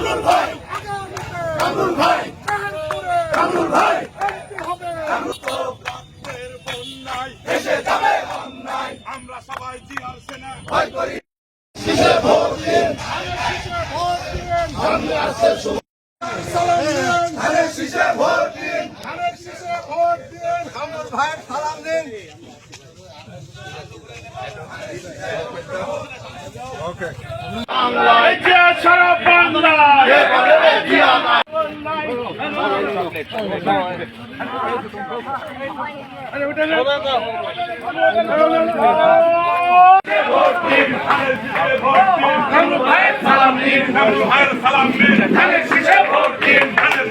কামরুল ভাই। কামরুল ভাই। কামরুল ভাই। এসে যাবে অন্যায়। আমরা সবাই জিয়ার সেনা ভয় করি। কিসে ভোট দিন। সামনে আসছে শুভ সালাম দিন ধানের শীষে ভোট দিন। ধানের শীষে ভোট দিন কামরুল ভাইয়ের সালাম দিন। বাংলায় যে সারা বাংলায় সালাম দিন ভাইয়ের সালাম দিন ধানের শীষে ভোট দিন ধানের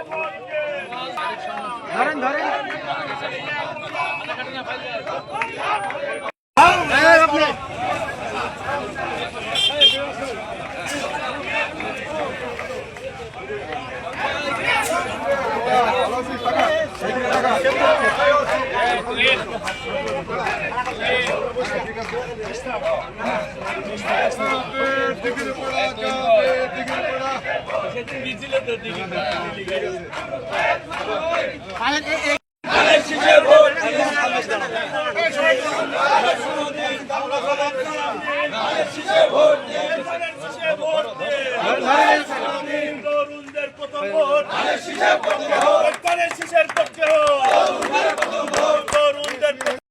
এই আপনি আরে, এ- এ- ধানের শীষে ভোট দিন তরুণদের প্রথম ভোট। ধানের শীষে ভোট দিন ধানের শীষের পক্ষে হোক।